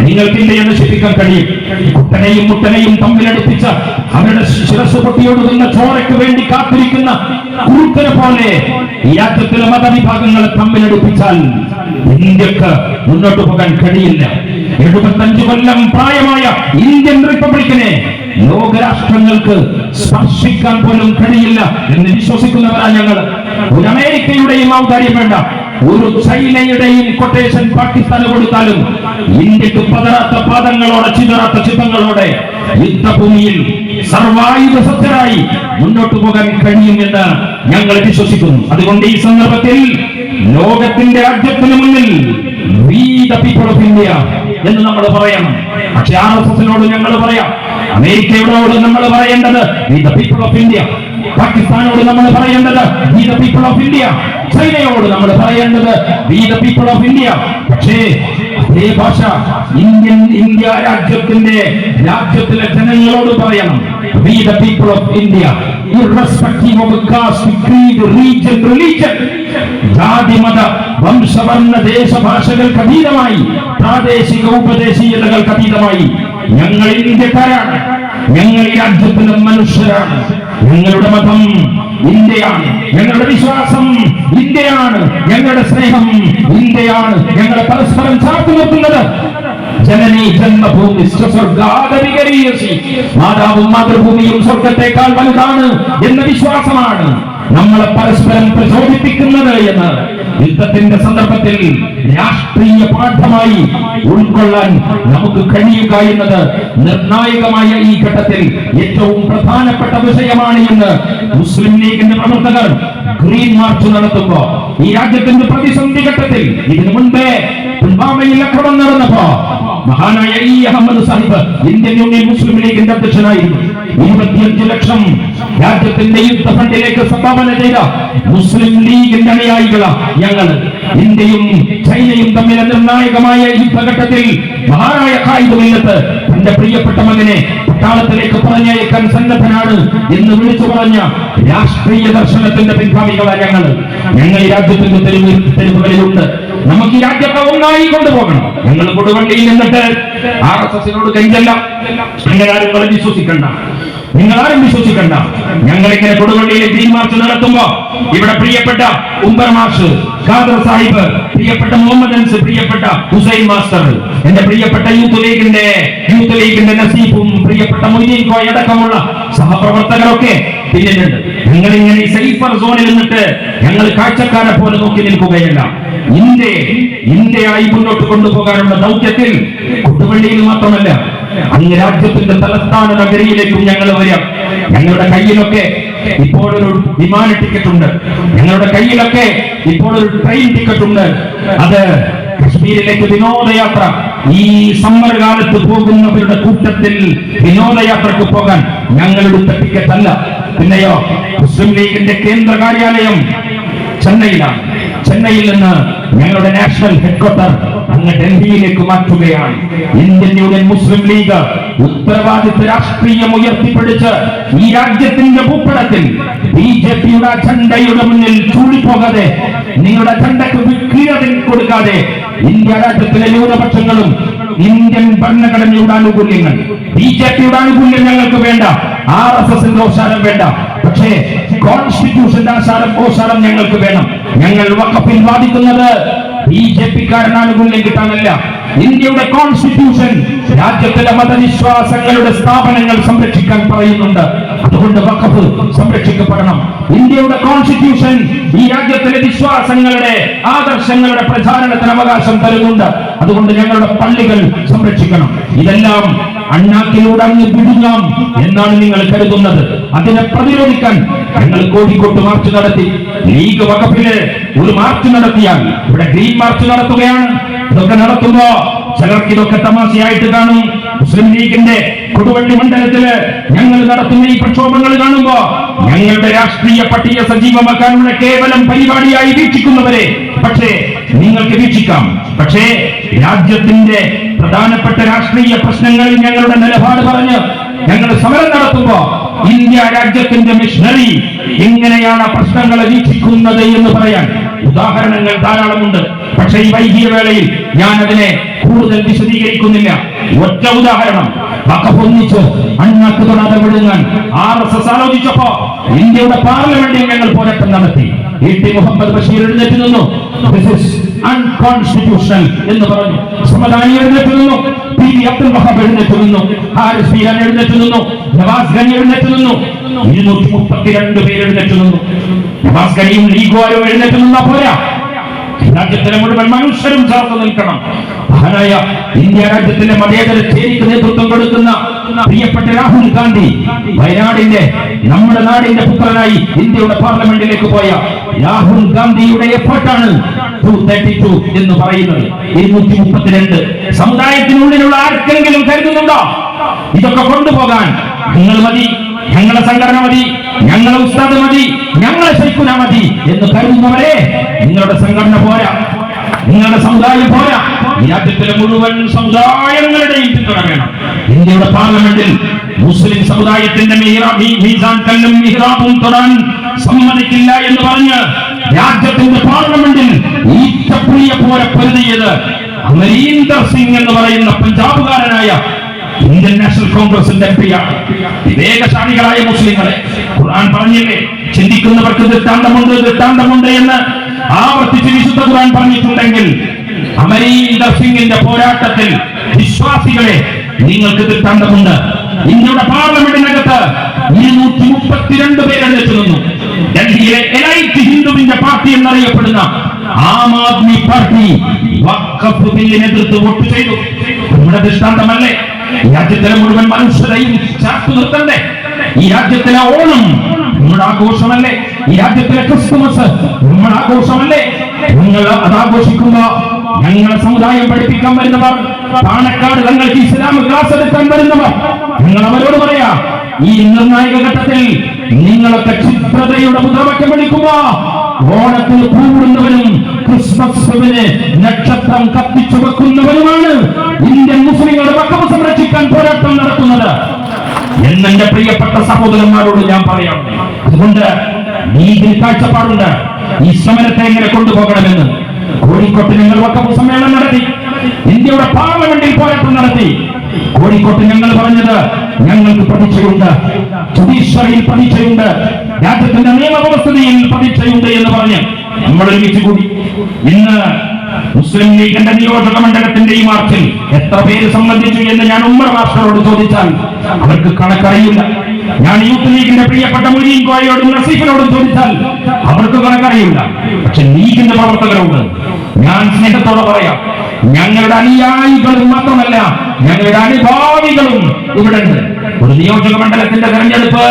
നിങ്ങൾക്ക് ഇന്ത്യയെ നശിപ്പിക്കാൻ കഴിയും. കുട്ടനെയും മുട്ടനെയും തമ്മിലടുപ്പിച്ച അവരുടെ ശിരസ് പൊട്ടിയൊടുക്കുന്ന ചോരയ്ക്ക് വേണ്ടി കാത്തിരിക്കുന്ന കുറുക്കനെ പോലെ ഈ രാജ്യത്തിലെ മതവിഭാഗങ്ങളെ തമ്മിലടുപ്പിച്ചാൽ ഇന്ത്യയ്ക്ക് മുന്നോട്ട് പോകാൻ കഴിയില്ല. എഴുപത്തഞ്ച് കൊല്ലം പ്രായമായ ഇന്ത്യൻ റിപ്പബ്ലിക്കിനെ ലോകരാഷ്ട്രങ്ങൾക്ക് സ്പർശിക്കാൻ പോലും കഴിയില്ല എന്ന് വിശ്വസിക്കുന്നവരാ ഞങ്ങൾ. ഒരു അമേരിക്കയുടെയും ഔദാര്യം വേണ്ട. ഒരു ചൈനയുടെയും കൊട്ടേഷൻ പാകിസ്ഥാന് കൊടുത്താലും ഇന്ത്യയ്ക്ക് പതറാത്ത പാദങ്ങളോടെ ചിതറാത്ത ചിത്രങ്ങളോടെ യുദ്ധഭൂമിയിൽ സർവായുധ സത്യരായി മുന്നോട്ട് പോകാൻ കഴിയുമെന്ന് ഞങ്ങൾ വിശ്വസിക്കുന്നു. അതുകൊണ്ട് ഈ സന്ദർഭത്തിൽ ലോകത്തിന്റെ രാജ്യത്തിന് മുന്നിൽ പീപ്പിൾ ഓഫ് ഇന്ത്യ എന്ന് നമ്മൾ പറയണം. പക്ഷെ എസ് എസിനോട് ഞങ്ങൾ പറയാം. അമേരിക്കയോട് നമ്മൾ പറയേണ്ടത് പീപ്പിൾ ഓഫ് ഇന്ത്യ പാകിസ്ഥാനോട് നമ്മൾ പറയേണ്ടത് we the people of India ചൈനയോട് നമ്മൾ പറയേണ്ടത് we the people of India പക്ഷേ അതേ ഭാഷ ഇന്ത്യൻ ഇന്ത്യ രാജ്യത്തിന്റെ രാജ്യത്തിലെ ജനങ്ങളോട് പറയണം. We the people of India irrespective of caste, creed, region, religion. ജാതി മത വംശവർണ ദേശഭാഷകൾക്ക് അതീതമായി. പ്രാദേശിക ഉപദേശീയതകൾക്ക് അതീതമായി. ഞങ്ങൾ ഇന്ത്യക്കാരാണ്. ഞങ്ങൾ ഈ രാജ്യത്തിലെ മനുഷ്യരാണ്. ഞങ്ങളുടെ മതം ഇന്ത്യയാണ് ഞങ്ങളുടെ വിശ്വാസം. ഇന്ത്യയാണ് ഞങ്ങളുടെ സ്നേഹം. ഇന്ത്യയാണ് ഞങ്ങളെ പരസ്പരം ചാർത്തു നിർത്തുന്നത്. ജനനി ജന്മഭൂമി മാതാവും മാതൃഭൂമിയും സ്വർഗത്തെക്കാൾ വലുതാണ് എന്ന വിശ്വാസമാണ് നമ്മളെ പരസ്പരം പ്രചോദിപ്പിക്കുന്നത് എന്ന്. യുദ്ധത്തിന്റെ സന്ദർഭത്തിൽ രാഷ്ട്രീയ പാഠമായി ഉൾക്കൊള്ളാൻ നമുക്ക് കഴിയുക എന്നത് നിർണായകമായ ഈ ഘട്ടത്തിൽ ഏറ്റവും പ്രധാനപ്പെട്ട വിഷയമാണ് എന്ന് മുസ്ലിം ലീഗിന്റെ പ്രവർത്തകർ ഗ്രീൻ മാർച്ച് നടത്തുമ്പോ ഈ രാജ്യത്തിന്റെ പ്രതിസന്ധി ഘട്ടത്തിൽ ഇതിനു മുൻപേ പുൽവാമയിൽ അക്രമം നടന്നപ്പോ മഹാനായ ഈ Ahmed Sahib Indian Union Muslim ലീഗിന്റെ അധ്യക്ഷനായിരുന്നു. ഇരുപത്തിയഞ്ച് ലക്ഷം രാജ്യത്തിന്റെ യുദ്ധ ഫണ്ടിലേക്ക് സംഭാവന ചെയ്ത മുസ്ലിം ലീഗിന്റെ അനുയായികള ഞങ്ങൾ. ഇന്ത്യയും ചൈനയും തമ്മിലെ നിർണായകമായ യുദ്ധഘട്ടത്തിൽ മഹാനായ കായികമില്ലത്ത് തന്റെ പ്രിയപ്പെട്ട മകനെ പട്ടാളത്തിലേക്ക് പറഞ്ഞയക്കാൻ സന്നദ്ധനാണ് എന്ന് വിളിച്ചു പറഞ്ഞ രാഷ്ട്രീയ ദർശനത്തിന്റെ പിൻഗാമികളാണ് ഞങ്ങൾ. ഞങ്ങൾ ഈ രാജ്യത്തിന്റെ തെരുവ് തെരുവുകളിലുണ്ട്. നമുക്ക് ഈ രാജ്യത്തെ ഒന്നായി കൊണ്ടുപോകണം. ഞങ്ങൾ കൊടുവണ്ടിയിൽ നിന്നിട്ട് ആർ എസ് എസിനോട് കഴിഞ്ഞല്ല അങ്ങനെ ആരും വിശ്വസിക്കണ്ട. നിങ്ങൾ ആരും വിശ്വസിക്കണ്ട. ഞങ്ങൾ ഇങ്ങനെ കൊടുവള്ളിയിലെ ഗ്രീൻ മാർച്ച് നടത്തുമ്പോ ഇവിടെ പ്രിയപ്പെട്ട ഉംബർ മാഷ് ഖാദർ സാഹിബ് പ്രിയപ്പെട്ട മുഹമ്മദ് അൻസ് പ്രിയപ്പെട്ട ഹുസൈൻ മാസ്റ്റർ എന്റെ പ്രിയപ്പെട്ട യൂത്ത് ലീഗിന്റെ യൂത്ത് ലീഗിന്റെ നസീഫും പ്രിയപ്പെട്ട മൊയ്തീൻ കോയ അടക്കമുള്ള സഹപ്രവർത്തകരൊക്കെ പിന്നിലുണ്ട് നിങ്ങൾ ഇങ്ങനെ ഈ സൈഫർ സോണിൽ നിന്നിട്ട് ഞങ്ങൾ കാഴ്ചക്കാരെ പോലെ നോക്കി നിൽക്കുകയല്ല. ഇന്ത്യ ഇന്ത്യയായി മുന്നോട്ട് കൊണ്ടുപോകാനുള്ള ദൗത്യത്തിൽ കുട്ടുവള്ളിയിൽ മാത്രമല്ല അങ്ങ് രാജ്യത്തിന്റെ തലസ്ഥാന നഗരിയിലേക്കും ഞങ്ങൾ വരാം. ഞങ്ങളുടെ കയ്യിലൊക്കെ ഇപ്പോൾ ഒരു വിമാന ടിക്കറ്റ് ഉണ്ട് ഞങ്ങളുടെ കയ്യിലൊക്കെ ഇപ്പോൾ ഒരു ട്രെയിൻ ടിക്കറ്റ് ഉണ്ട് അത് കശ്മീരിലേക്ക് വിനോദയാത്ര. ഈ സമ്മർ കാലത്ത് പോകുന്നവരുടെ കൂട്ടത്തിൽ വിനോദയാത്രക്ക് പോകാൻ ഞങ്ങളുടെ ടിക്കറ്റ് അല്ല പിന്നെയോ മുസ്ലിം ലീഗിന്റെ കേന്ദ്ര കാര്യാലയം ചെന്നൈയിലാണ്. ചെന്നൈയിൽ നിന്ന് ഞങ്ങളുടെ നാഷണൽ ഹെഡ്ക്വാർട്ടർ അങ്ങ് ഡൽഹിയിലേക്ക് മാറ്റുകയാണ്. ഇന്ത്യൻ യൂണിയൻ മുസ്ലിം ലീഗ് ഉത്തരവാദിത്വ രാഷ്ട്രീയം ഉയർത്തിപ്പിടിച്ച് ഈ രാജ്യത്തിന്റെ ഭൂപടത്തിൽ ബി ജെ പിയുടെ അജണ്ടയുടെ മുന്നിൽ ചൂടിപ്പോകാതെ നിങ്ങളുടെ അജണ്ടക്ക് വിക്രീത കൊടുക്കാതെ ഇന്ത്യ രാജ്യത്തിലെ ന്യൂനപക്ഷങ്ങളും ഇന്ത്യൻ ഭരണഘടനയുടെ ആനുകൂല്യങ്ങൾ ബി ജെ പിയുടെ ആനുകൂല്യം ഞങ്ങൾക്ക് വേണ്ട ആർ എസ് എസിന്റെ ഓശാരം വേണ്ട പക്ഷേ കോൺസ്റ്റിറ്റ്യൂഷന്റെ ആശാരം ഓശാരം ഞങ്ങൾക്ക് വേണം. ഞങ്ങൾ വക്കപ്പിൽ വാദിക്കുന്നത് ബി ജെ പിക്കാരൻ ആനുകൂല്യം കിട്ടാനല്ല. ഇന്ത്യയുടെ കോൺസ്റ്റിറ്റ്യൂഷൻ രാജ്യത്തിലെ മതവിശ്വാസങ്ങളുടെ സ്ഥാപനങ്ങൾ സംരക്ഷിക്കാൻ പറയുന്നുണ്ട്. അതുകൊണ്ട് വഖഫ് സംരക്ഷിക്കപ്പെടണം. ഇന്ത്യയുടെ കോൺസ്റ്റിറ്റ്യൂഷൻ ഈ രാജ്യത്തിലെ വിശ്വാസങ്ങളുടെ ആദർശങ്ങളുടെ പ്രചാരണത്തിന് അവകാശം തരുന്നുണ്ട്. അതുകൊണ്ട് ഞങ്ങളുടെ പള്ളികൾ സംരക്ഷിക്കണം. ഇതെല്ലാം അണ്ണാക്കിലൂടെ അങ്ങ് വിടുങ്ങാം എന്നാണ് നിങ്ങൾ കരുതുന്നത്. അതിനെ പ്രതിരോധിക്കാൻ ഞങ്ങൾ കോഴിക്കോട്ട് മാർച്ച് നടത്തി. ലീഗ് വകുപ്പിൽ ഒരു മാർച്ച് നടത്തിയാൽ ഇവിടെ ഗ്രീൻ മാർച്ച് നടത്തുകയാണ്. ഇതൊക്കെ നടത്തുമ്പോ ചിലർക്ക് ഇതൊക്കെ തമാശയായിട്ട് കാണും. മുസ്ലിം ലീഗിന്റെ കൊടുവള്ളി മണ്ഡലത്തിൽ ഞങ്ങൾ നടത്തുന്ന ഈ പ്രക്ഷോഭങ്ങൾ കാണുമ്പോ ഞങ്ങളുടെ രാഷ്ട്രീയ പട്ടിക സജീവമാക്കാനുള്ള കേവലം പരിപാടിയായി വീക്ഷിക്കുന്നവരെ. പക്ഷേ നിങ്ങൾക്ക് വീക്ഷിക്കാം. പക്ഷേ രാജ്യത്തിന്റെ പ്രധാനപ്പെട്ട രാഷ്ട്രീയ പ്രശ്നങ്ങളിൽ ഞങ്ങളുടെ നിലപാട് പറഞ്ഞ് ഞങ്ങൾ സമരം നടത്തുമ്പോ ഇന്ത്യ രാജ്യത്തിന്റെ മിഷണറി എങ്ങനെയാണ് പ്രശ്നങ്ങളെ വീക്ഷിക്കുന്നത് എന്ന് പറയാൻ ഉദാഹരണങ്ങൾ ധാരാളമുണ്ട്. പക്ഷെ ഈ വൈകിയ വേളയിൽ ഞാൻ അതിനെ കൂടുതൽ വിശദീകരിക്കുന്നില്ല. ഒറ്റ ഉദാഹരണം. ഒന്നിച്ചു. അണ്ണാക്ക് തൊടാതെ വിടുങ്ങാൻ ആർ എസ് എസ് ആലോചിച്ചപ്പോ ഇന്ത്യയുടെ പാർലമെന്റിൽ ഞങ്ങൾ പോരാട്ടം നടത്തി. ഇ ടി മുഹമ്മദ് ബഷീർ എഴുന്നേറ്റ് നിന്നു. അൺകോൺസ്റ്റിറ്റ്യൂഷണൽ എന്ന് പറഞ്ഞു. സമദാനി എഴുന്നേറ്റ് നിന്നു. പി വി അബ്ദുൽ വഹാബ് എഴുന്നേറ്റ് നിന്നു. ഹാരിസ് ബീരാൻ എഴുന്നേറ്റ് നിന്നു. നവാസ് ഗനി എഴുന്നേറ്റ് നിന്നു. ഇരുന്നൂറ്റി മുപ്പത്തിരണ്ട് പേര് എഴുന്നേറ്റ് നിന്നു. നവാസ് ഗനിയും ലീഗുവാരും എഴുന്നേറ്റ് നിന്നാ പോരാ. രാജ്യത്തിലെ മുഴുവൻ മനുഷ്യരും ചേർത്ത് നിൽക്കണം. മഹാനായ ഇന്ത്യ രാജ്യത്തിന്റെ മതേതര ചേരിക്ക് നേതൃത്വം കൊടുക്കുന്ന പ്രിയപ്പെട്ട രാഹുൽ ഗാന്ധി വയനാടിന്റെ നമ്മുടെ നാടിന്റെ പുത്രനായി ഇന്ത്യയുടെ പാർലമെന്റിലേക്ക് പോയ രാഹുൽ ഗാന്ധിയുടെ എഫേർട്ടാണ് എന്ന് പറയുന്നത്. ഇരുന്നൂറ്റി മുപ്പത്തിരണ്ട്. സമുദായത്തിനുള്ളിലുള്ള ആർക്കെങ്കിലും കരുതുന്നുണ്ടോ? ഇതൊക്കെ കൊണ്ടുപോകാൻ നിങ്ങൾ മതി. ഞങ്ങളെ സംഘടന മതി. ഞങ്ങളെ ഉസ്താദ് മതി. ഞങ്ങളെ ശൈക്കുന മതി എന്ന് കരുതുന്നവരെ നിങ്ങളുടെ സംഘടന പോരാ. നിങ്ങളുടെ സമുദായം പോരാ. രാജ്യത്തിലെ മുഴുവൻ സമുദായങ്ങളുടെയും പിന്തുണ വേണം. ഇന്ത്യയുടെ പാർലമെന്റിൽ മുസ്ലിം സമുദായത്തിന്റെ തൊടാൻ സമ്മതിക്കില്ല എന്ന് പറഞ്ഞ് രാജ്യത്തിന്റെ പാർലമെന്റിൽ ഈറ്റപ്രിയ പോലെ പൊരുതിയത് അമരീന്ദർ സിംഗ് എന്ന് പറയുന്ന പഞ്ചാബുകാരനായ ഇന്ത്യൻ നാഷണൽ കോൺഗ്രസിന്റെ എം പിയാണ് വിവേകശാലികളായ മുസ്ലിങ്ങളെ ഖുർആൻ പറഞ്ഞില്ലേ? ചിന്തിക്കുന്നവർക്ക് ദൃഷ്ടാന്തമുണ്ട് ദൃഷ്ടാന്തമുണ്ട് എന്ന് ആവർത്തിച്ച് വിശുദ്ധ ഖുർആൻ പറഞ്ഞിട്ടുണ്ടെങ്കിൽ അമരീന്ദർ സിംഗിന്റെ പോരാട്ടത്തിൽ വിശ്വാസികളെ നിങ്ങൾക്ക് ദൃഷ്ടാന്തമുണ്ട്. ഇന്ത്യയുടെ പാർലമെന്റിനകത്ത് ഇരുന്നൂറ്റി മുപ്പത്തിരണ്ട് പേരെഴുന്നേറ്റ് നിന്നു ഡൽഹിയിലെ എലൈറ്റ് ഹിന്ദുവിന്റെ പാർട്ടി എന്നറിയപ്പെടുന്ന ആം ആദ്മി പാർട്ടി വക്കഫ് ബില്ലിനെതിർത്ത് വോട്ട് ചെയ്തു. നമ്മുടെ ദൃഷ്ടാന്തമല്ലേ? രാജ്യത്തിലെ മുഴുവൻ മനുഷ്യരെയും ചാർത്തു നിർത്തണ്ടേ? ഈ രാജ്യത്തിലെ ഓണം നമ്മുടെ ആഘോഷമല്ലേ? ഈ രാജ്യത്തിലെ ക്രിസ്തുമസ് നമ്മുടെ ആഘോഷമല്ലേ? നിങ്ങൾ അത് ഞങ്ങളെ സമുദായം പഠിപ്പിക്കാൻ വരുന്നവർ പാണക്കാട് തങ്ങൾക്ക് ഇസ്ലാം ക്ലാസ് എടുക്കാൻ വരുന്നവർ നിങ്ങൾ അവരോട് പറയാ ഈ നിർണായക ഘട്ടത്തിൽ നിങ്ങളൊക്കെ ക്ഷിപ്രതയുടെ മുദ്രാവാക്യം വിളിക്കുക ഓണത്തിന് കൂടുന്നവരും ക്രിസ്മസിന് നക്ഷത്രം കത്തിച്ചു വെക്കുന്നവരുമാണ് ഇന്ത്യൻ മുസ്ലിങ്ങളുടെ പക്കം സംരക്ഷിക്കാൻ പോരാട്ടം നടത്തുന്നത്. എന്നെ പ്രിയപ്പെട്ട സഹോദരന്മാരോട് ഞാൻ പറയാം. അതുകൊണ്ട് നീതിൽ കാഴ്ചപ്പാടുണ്ട്. ഈ സമരത്തെ എങ്ങനെ കൊണ്ടുപോകണമെന്ന്. കോഴിക്കോട്ട് ഞങ്ങൾ വക്കപ്പ് സമ്മേളനം നടത്തി. ഇന്ത്യയുടെ പാർലമെന്റിൽ പോരാട്ടം നടത്തി. കോഴിക്കോട്ട് ഞങ്ങൾ പറഞ്ഞത് ഞങ്ങൾക്ക് പ്രതീക്ഷയുണ്ട് ജുഡീഷ്യറിയിൽ പ്രതീക്ഷയുണ്ട് രാജ്യത്തിന്റെ നിയമവ്യവസ്ഥയിൽ പ്രതീക്ഷയുണ്ട് എന്ന് പറഞ്ഞ് നമ്മൾ ഒരുമിച്ച് കൂടി ഇന്ന് മുസ്ലിം ലീഗിന്റെ നിയോജക മണ്ഡലത്തിന്റെ ഈ മാർച്ചിൽ എത്ര പേര് സംബന്ധിച്ചു എന്ന് ഞാൻ ഉമ്മർ മാസ്റ്ററോട് ചോദിച്ചാൽ അവർക്ക് കണക്കറിയില്ല. ഞാൻ യൂത്ത് ലീഗിന്റെ പ്രിയപ്പെട്ട മുരീൻ കോയയോടും നസീഫിനോടും ചോദിച്ചാൽ അവർക്ക് കണക്കറിയില്ല. പക്ഷെ ലീഗിന്റെ പ്രവർത്തകരോട് ഞാൻ സ്നേഹത്തോടെ പറയാം. ഞങ്ങളുടെ അനുയായികളും മാത്രമല്ല ഞങ്ങളുടെ അനുഭാവികളും ഇവിടെ ഉണ്ട് ഒരു നിയോജക മണ്ഡലത്തിന്റെ തെരഞ്ഞെടുപ്പ്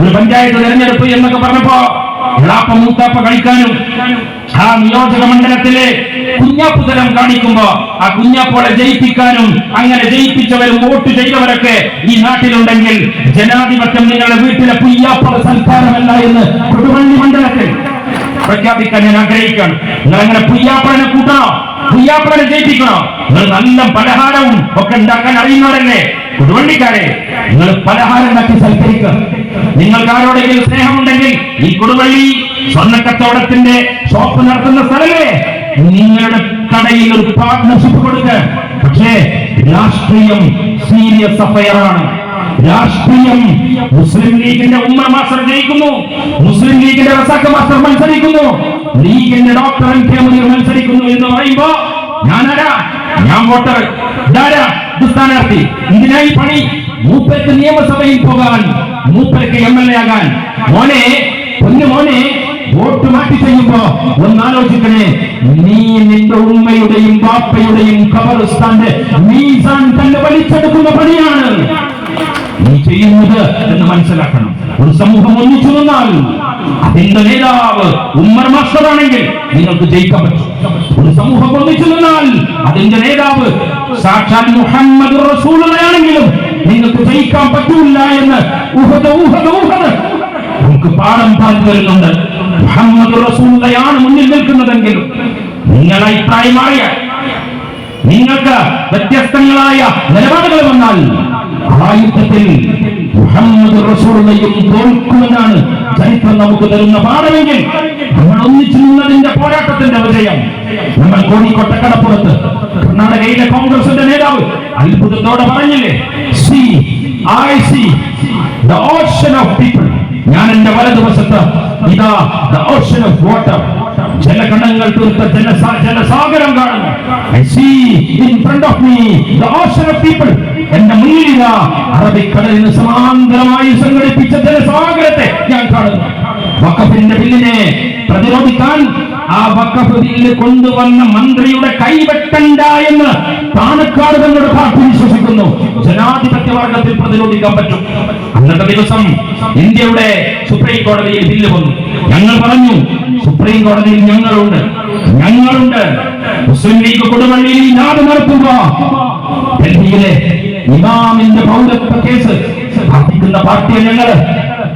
ഒരു പഞ്ചായത്ത് തെരഞ്ഞെടുപ്പ് എന്നൊക്കെ പറഞ്ഞപ്പോ എളാപ്പ മൂത്താപ്പ കളിക്കാനും ആ നിയോജക മണ്ഡലത്തിലെ കുഞ്ഞാപ്പുതലം കാണിക്കുമ്പോ ആ കുഞ്ഞാപ്പോളെ ജയിപ്പിക്കാനും അങ്ങനെ ജയിപ്പിച്ചവരും വോട്ട് ചെയ്തവരൊക്കെ ഈ നാട്ടിലുണ്ടെങ്കിൽ ജനാധിപത്യം നിങ്ങളുടെ വീട്ടിലെ കുയ്യാപ്പള സംസ്കാരമല്ല എന്ന് കൊടുവള്ളി മണ്ഡലത്തിൽ പ്രഖ്യാപിക്കാൻ ഞാൻ ആഗ്രഹിക്കുകയാണ്. നിങ്ങൾ അങ്ങനെ പുയ്യാപ്പളനെ കൂട്ടണോ പുയ്യാപ്പളനെ ജയിപ്പിക്കണോ? നിങ്ങൾ നല്ല പലഹാരവും ഒക്കെ ഉണ്ടാക്കാൻ അറിയുന്നവരല്ലേ? കൊടുവള്ളിക്കാരെ നിങ്ങൾ പലഹാരം ഉണ്ടാക്കി സൽക്കരിക്കുക. നിങ്ങൾക്ക് ആരോടെങ്കിലും സ്നേഹമുണ്ടെങ്കിൽ ഈ കൊടുവള്ളി സ്വർണ കച്ചവടത്തിന്റെ ഷോപ്പ് നടത്തുന്ന സ്ഥലമേ. നിങ്ങളുടെ കടയിൽ ഒരു പാർട്ട്ണർഷിപ്പ് കൊടുക്കുക പക്ഷേ രാഷ്ട്രീയം സീരിയസ് അഫയറാണ് രാഷ്ട്രീയം മുസ്ലിം ലീഗിന്റെ ഉമ്മ മാസ്റ്റർ ജയിക്കുന്നു. മുസ്ലിം ലീഗിന്റെ റസാഖ് മാസ്റ്റർ മത്സരിക്കുന്നു. ലീഗിന്റെ ഡോക്ടർ എം കെ മുനീർ മത്സരിക്കുന്നു എന്ന് പറയുമ്പോ ഞാനാരാ? ഞാൻ വോട്ടർ. ഇതാരാ? ഇത് സ്ഥാനാർത്ഥി ഇതിനായി പണി? മൂപ്പർക്ക് നിയമസഭയിൽ പോകാൻ മൂപ്പർക്ക് എം എൽ എ ആകാൻ. മോനെ പൊന്നു മോനെ വോട്ട് മാറ്റി ചെയ്യുമ്പോ ഒന്നാലോചിക്കണേ. നീ നിന്റെ ഉമ്മയുടെയും ബാപ്പയുടെയും ഖബർസ്ഥാന്റെ മീസാൻ തന്നെ വലിച്ചെടുക്കുന്ന പണിയാണ്. നീ ചെയ്യുന്നത് എന്ന് മനസ്സിലാക്കണം. ഒരു സമൂഹം ഒന്നിച്ചു വന്നാൽ അതിന്റെ നേതാവ് ഉമ്മർ മാസ്റ്ററാണെങ്കിൽ നിങ്ങൾക്ക് ജയിക്കാൻ പറ്റും. ഒരു സമൂഹം ഒന്നിച്ചു നിന്നാൽ അതിന്റെ നേതാവ് സാക്ഷാൽ മുഹമ്മദ് റസൂലാണെങ്കിലും നിങ്ങൾക്ക് ജയിക്കാൻ പറ്റൂല എന്ന് ഊഹത് നമുക്ക് പാഠം പറഞ്ഞു തരുന്നുണ്ട്. മുഹമ്മദ് റസൂലയാണ് മുന്നിൽ നിൽക്കുന്നതെങ്കിലും നിങ്ങൾ അഭിപ്രായം അറിയാൻ നിങ്ങൾക്ക് വ്യത്യസ്തങ്ങളായ നിലപാടുകൾ വന്നാൽ ആ യുദ്ധത്തിൽ മുഹമ്മദ് റസൂലയും തോൽക്കുമെന്നാണ് ചരിത്രം നമുക്ക് തരുന്ന പാഠമെങ്കിൽ നമ്മൾ ഒന്നിച്ചു നിന്നതിന്റെ പോരാട്ടത്തിന്റെ വിജയം നമ്മൾ കോഴിക്കോട്ടെ കടപ്പുറത്ത് കർണാടകയിലെ കോൺഗ്രസിന്റെ നേതാവ് അത്ഭുതത്തോടെ പറഞ്ഞില്ലേ? See I see the ocean of people ഞാൻ എന്റെ വലതുവശത്ത് ഇതാ ദ ഓഷൻ ഓഫ് വാട്ടർ ജലകണങ്ങൾ തീർത്ത ജലസാ ജലസാഗരം കാണുന്നു. I see in front of me the ocean of people എന്റെ മുന്നിലിതാ അറബിക്കടലിന് സമാന്തരമായി സംഘടിപ്പിച്ച ജലസാഗരത്തെ ഞാൻ കാണുന്നു. വക്കഫിന്റെ ബില്ലിനെ പ്രതിരോധിക്കാൻ ആ ബില്ല് കൊണ്ടുവന്ന മന്ത്രിയുടെ കൈവെട്ടണ്ട എന്ന് പാണക്കാട് തങ്ങളുടെ പാർട്ടി വിശ്വസിക്കുന്നു. ജനാധിപത്യ വർഗത്തിൽ പ്രതിരോധിക്കാൻ പറ്റും. അന്നത്തെ ദിവസം ഇന്ത്യയുടെ സുപ്രീം കോടതിയിൽ ബില്ല് വന്നു. ഞങ്ങൾ പറഞ്ഞു സുപ്രീം കോടതിയിൽ ഞങ്ങളുണ്ട്. ഞങ്ങളുണ്ട്. മുസ്ലിം ലീഗ് കൊടുവള്ളിയിൽ നാട് നടത്തുക. ഡൽഹിയിലെ ഇമാമിന്റെ പൗരത്വ കേസ് വാദിക്കുന്ന പാർട്ടിയെ ഞങ്ങൾ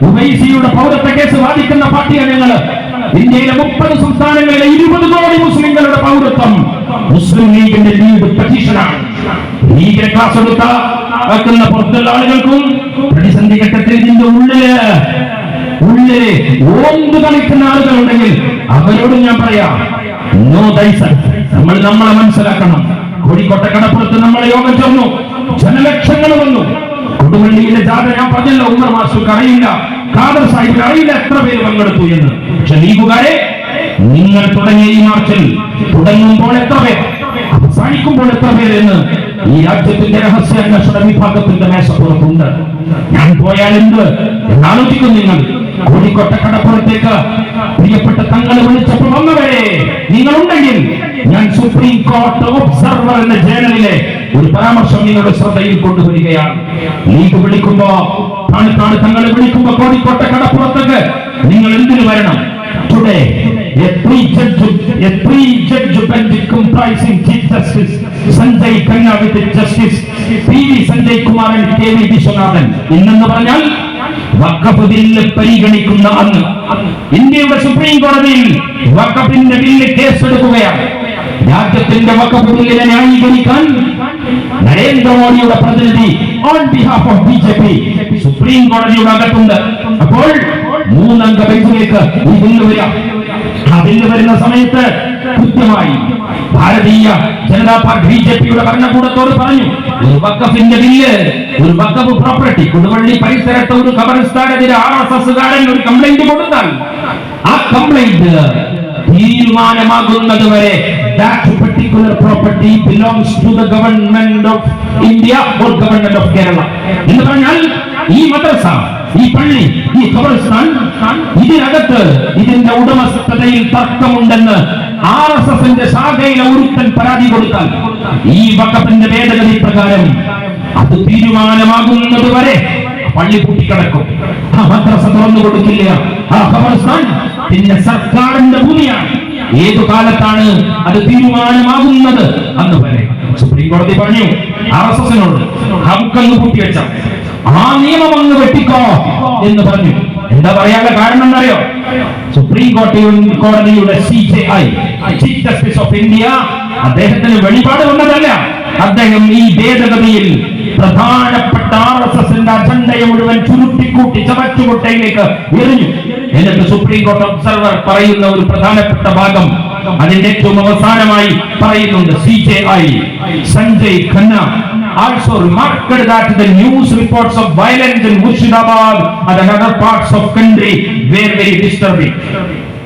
ഉബൈസിയുടെ പൗരത്വ കേസ് വാദിക്കുന്ന പാർട്ടിയാണ് ഞങ്ങൾ ഇന്ത്യയിലെ മുപ്പത് സംസ്ഥാനങ്ങളിലെ ഇരുപത് കോടി മുസ്ലിങ്ങളുടെ പൗരത്വം മുസ്ലിം ലീഗിന്റെ ലീഗ് പുറത്തുള്ള ആളുകൾക്കും പ്രതിസന്ധി ഘട്ടത്തിൽ ഇതിന്റെ ഉള്ളിൽ ഉള്ളിൽ ഓന്ത് കളിക്കുന്ന ആളുകളുണ്ടെങ്കിൽ അവരോട് ഞാൻ പറയാം നോ ദൈസൺ നമ്മൾ നമ്മളെ മനസ്സിലാക്കണം. കോഴിക്കോട്ടെ കടപ്പുറത്ത് നമ്മളെ യോഗം ചേർന്നു. ജനലക്ഷങ്ങൾ വന്നു. കൊടുവള്ളിയിലെ ജാഥ ഞാൻ പറഞ്ഞല്ലോ ഉമ്മർ മാസ്റ്റർക്ക് അറിയില്ല. ഖാദർ സാഹിബിന് അറിയില്ല എത്ര പേര് പങ്കെടുത്തു എന്ന്. പക്ഷെ നിങ്ങൾ തുടങ്ങിയ ഈ മാർച്ചിൽ തുടങ്ങുമ്പോൾ എത്ര പേർ അവസാനിക്കുമ്പോൾ എത്ര പേർ എന്ന് ഈ രാജ്യത്തിന്റെ രഹസ്യ അന്വേഷണ വിഭാഗത്തിന്റെ മേശപ്പുറത്തുണ്ട്. ഞാൻ പോയാൽ എന്ത്? എന്നാലോചിക്കും നിങ്ങൾ. കോഴിക്കോട്ട കടപ്പുറത്തേക്ക് പ്രിയപ്പെട്ട തങ്ങളെ വിളിച്ചപ്പോൾ വന്നവരെ നിങ്ങളുണ്ടെങ്കിൽ ഞാൻ സുപ്രീം കോർട്ട് ഒബ്സർവർ എന്ന ജേണലിലെ ഒരു പരാമർശം നിങ്ങളുടെ ശ്രദ്ധയിൽ കൊണ്ടുവരികയാണ്. ലീഗ് വിളിക്കുമ്പോ പാണക്കാട് തങ്ങളെ വിളിക്കുമ്പോ കോഴിക്കോട്ട കടപ്പുറത്തേക്ക് നിങ്ങൾ എന്തിനു വരണം? Today a three judge a three judge bench comprising chief justice sanjay khanna with justice pv sanjay kumar and kv Vishwanathan. ഇന്നെന്ന് പറഞ്ഞാൽ വഖഫ് ബില്ല് പരിഗണിക്കുന്ന അന്ന് ഇന്ത്യയുടെ സുപ്രീം കോടതിയിൽ വഖഫിന്റെ ബില്ല് കേസെടുക്കുകയാണ് രാജ്യത്തിന്റെ വഖഫ് ബില്ലിനെ ന്യായീകരിക്കാൻ നരേന്ദ്രമോദിയുടെ പ്രതിനിധി on behalf of B J P Supreme കോടതിയുടെ അകത്തുണ്ട് അപ്പോൾ മൂന്നംഗ ബെഞ്ചിലേക്ക് ഈ ബില്ല് വരാം ആ ബില്ല് വരുന്ന സമയത്ത് കൃത്യമായി Bharatiya Janata party B J പിയുടെ ഭരണകൂടത്തോട് പറഞ്ഞു ഒരു വക്കഫിന്റെ ബില്ല് ഒരു വക്കഫ് പ്രോപ്പർട്ടി കൊടുവള്ളി പരിസരത്ത് ഒരു കബറിസ്ഥാനെതിരെ ആർ എസ് എസ് കാരൻ ഒരു കംപ്ലൈന്റ് കൊടുത്താൽ ആ കംപ്ലൈന്റ് തീരുമാനമാകുന്നത് വരെ that property belongs to to government of India or government of Kerala എന്ന് പറഞ്ഞാൽ ഈ മദ്രസ ഈ പള്ളി ഈ ഖബർസ്ഥാൻ ഇതിനകത്ത് ഇതിന്റെ ഉടമസ്ഥതയിൽ തർക്കമുണ്ടെന്ന് ആർ എസ് എസിന്റെ ശാഖയിലെ ഒരുത്തൻ പരാതി കൊടുത്താൽ ഈ വക്കത്തിന്റെ ഭേദഗതി പ്രകാരം അത് തീരുമാനമാകുന്നത് വരെ പള്ളി പൂട്ടിക്കിടക്കും. ആ മദ്രസ തുറന്നു കൊടുക്കില്ല. ആ ഖബർസ്ഥാൻ പിന്നെ സർക്കാരിന്റെ ഭൂമിയാണ്. ഏതു കാലത്താണ് അത് തീരുമാനമാകുന്നത് അന്ന് വരെ സുപ്രീം കോടതി പറഞ്ഞു. ആർ എസ് എസിനോട് നമുക്കങ്ങ് പൂട്ടിവെച്ച. ആ നിയമം അങ്ങ് വെട്ടിക്കോ എന്ന് പറഞ്ഞു. എന്താ പറയാനുള്ള കാരണം എന്നറിയോ? സുപ്രീം കോടതി കോടതിയുടെ C J I chief justice of India അദ്ദേഹത്തിന് വെളിപാട് വന്നതല്ല. അദ്ദേഹം ഈ ഭേദഗതിയിൽ പ്രധാനപ്പെട്ട ആർ എസ് എസിന്റെ അജണ്ടയെ മുഴുവൻ ചുരുട്ടിക്കൂട്ടി ചവറ്റുകുട്ടയിലേക്ക് എറിഞ്ഞു. എന്നിട്ട് സുപ്രീം കോടതി ഒബ്സർവർ പറയുന്ന ഒരു പ്രധാനപ്പെട്ട ഭാഗം അതിന്റെ ഏറ്റവും അവസാനമായി പറയുന്നുണ്ട് C J I Sanjay Khanna. Also remarked that the news reports of violence in Murshidabad and other parts of country were very disturbing.